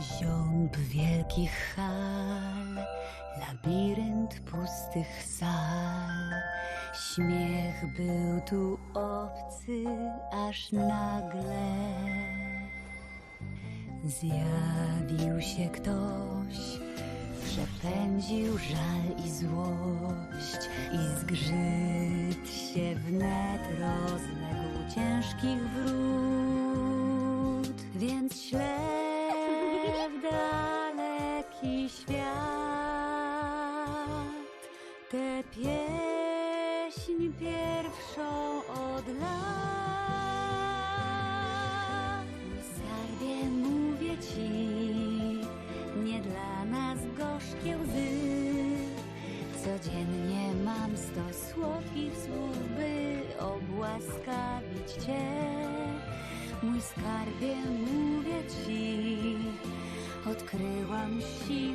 Ziąb wielkich hal, labirynt pustych sal. Śmiech był tu obcy, aż nagle zjawił się ktoś. Przepędził żal i złość i zgrzyt się wnet rozległ ciężkich wrót, więc w daleki świat tę pieśń pierwszą od lat. Skarbie mówię ci, nie dla nas gorzkie łzy. Codziennie mam sto słodkich słów, by obłaskawić cię. Mój skarbie mówię ci, she